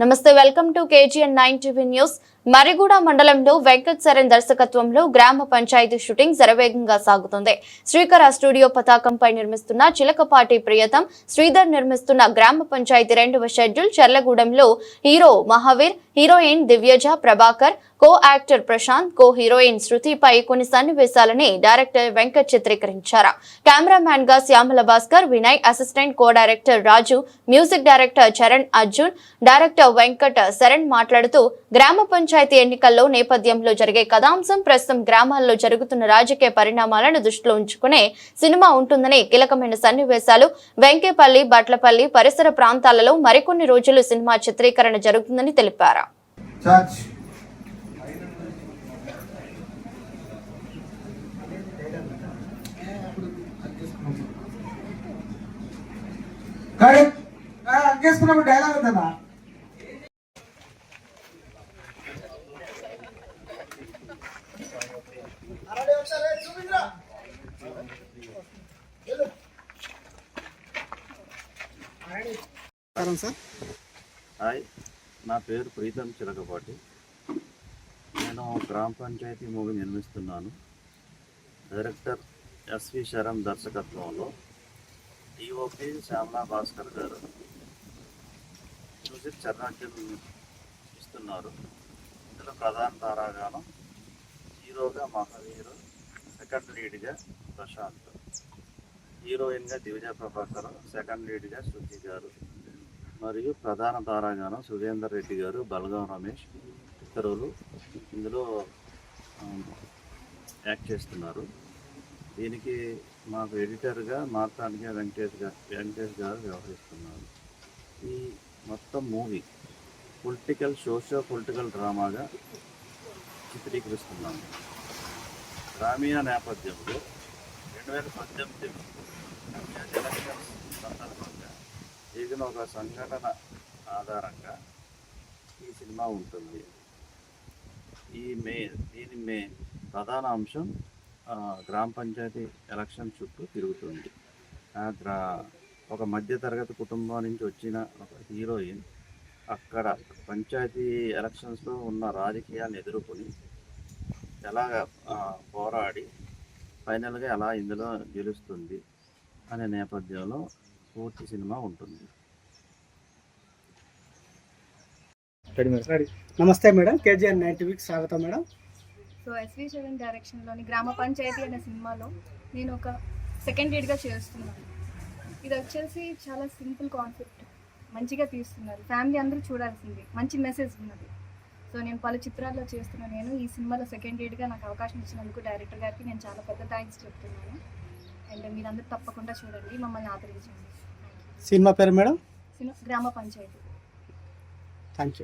నమస్తే welcome to KGN nine TV news Mariguda మండలంలో వెంకట్ సరణ్ దర్శకత్వంలో గ్రామ పంచాయతీ షూటింగ్ శరవేగంగా సాగుతుంది. శ్రీకర స్టూడియో పతాకంపై నిర్మిస్తున్న చిలకపాటి ప్రియతం శ్రీధర్ నిర్మిస్తున్న గ్రామ పంచాయతీ రెండవ schedule చెర్లగూడెంలో hero Mahavir heroine Divyaja Prabhakar co actor Prashanth co heroine శృతిపై కొన్ని సన్నివేశాలని డైరెక్టర్ వెంకట్ చిత్రీకరించారు. కెమెరామ్యాన్గా Shyamala Bhaskar Vinay assistant co director Raju music director Charan Arjun director Venkat Sharan మాట్లాడుతూ గ్రామ పంచాయతీ ఎన్నికల్లో నేపథ్యంలో జరిగే కథాంశం ప్రస్తుతం గ్రామాల్లో జరుగుతున్న రాజకీయ పరిణామాలను దృష్టిలో ఉంచుకునే సినిమా ఉంటుందని కీలకమైన సన్నివేశాలు వెంకేపల్లి బట్లపల్లి పరిసర ప్రాంతాలలో మరికొన్ని రోజులు సినిమా చిత్రీకరణ జరుగుతుందని తెలిపారు. Dialogue sir. హాయ్ నా పేరు ప్రీతం చిలకపాటి. నేను గ్రామ పంచాయతీ మూవీ నిర్మిస్తున్నాను. డైరెక్టర్ ఎస్వి శరణ్ దర్శకత్వంలో డిఓపి శ్యామలా భాస్కర్ గారు మ్యూజిక్ చరణార్జున్ ఇస్తున్నారు. ఇందులో ప్రధాన తారాగానం హీరోగా మహావీరు సెకండ్ లీడ్గా ప్రశాంత్. హీరోయిన్గా దివిజయ ప్రభాకర్ సెకండ్ లీడ్గా శృతి గారు. మరియు ప్రధాన తారాగానం సురేందర్ రెడ్డి గారు బలగం రమేష్ ఇతరులు ఇందులో యాక్ట్ చేస్తున్నారు. దీనికి మాకు ఎడిటర్గా మార్తాండిగా వెంకటేష్ గారు వెంకటేష్ గారు వ్యవహరిస్తున్నారు. ఈ మొత్తం మూవీ పొలిటికల్ సోషో పొలిటికల్ డ్రామాగా చిత్రీకరిస్తున్నాము. గ్రామీణ నేపథ్యంలో రెండు వేల పద్దెనిమిది ఎలక్షన్స్ సందర్భంగా ఒక సంఘటన ఆధారంగా ఈ సినిమా ఉంటుంది. ఈ మే దీని మే ప్రధాన అంశం గ్రామ పంచాయతీ ఎలక్షన్ చుట్టూ తిరుగుతుంది. గ్రా ఒక మధ్యతరగతి కుటుంబం నుంచి వచ్చిన ఒక హీరోయిన్ అక్కడ పంచాయతీ ఎలక్షన్స్లో ఉన్న రాజకీయాలను ఎదుర్కొని ఎలాగ పోరాడి ఫైనల్గా ఎలా ఇందులో గెలుస్తుంది అనే నేపథ్యంలో పూర్తి సినిమా ఉంటుంది. నమస్తే మేడం. కేజీఎన్ నైన్ టీవీకి స్వాగతం మేడం. సో ఎస్వి చరణ్ డైరెక్షన్లోని గ్రామ పంచాయతీ అనే సినిమాలో నేను ఒక సెకండ్ లీడ్గా చేస్తున్నాను ఇది వచ్చేసి చాలా సింపుల్ కాన్సెప్ట్. మంచిగా తీస్తున్నారు. ఫ్యామిలీ అందరూ చూడాల్సింది. మంచి మెసేజ్ ఉన్నది. సో నేను పలు చిత్రాల్లో చేస్తున్న నేను. ఈ సినిమాలో సెకండ్ లీడ్గా నాకు అవకాశం ఇచ్చినందుకు డైరెక్టర్ గారికి నేను చాలా పెద్ద థ్యాంక్స్ చెప్తున్నాను. అండ్ మీరందరూ తప్పకుండా చూడండి మమ్మల్ని ఆదరించండి. సినిమా పేరు మేడం? సినిమా గ్రామ పంచాయతీ. Thank you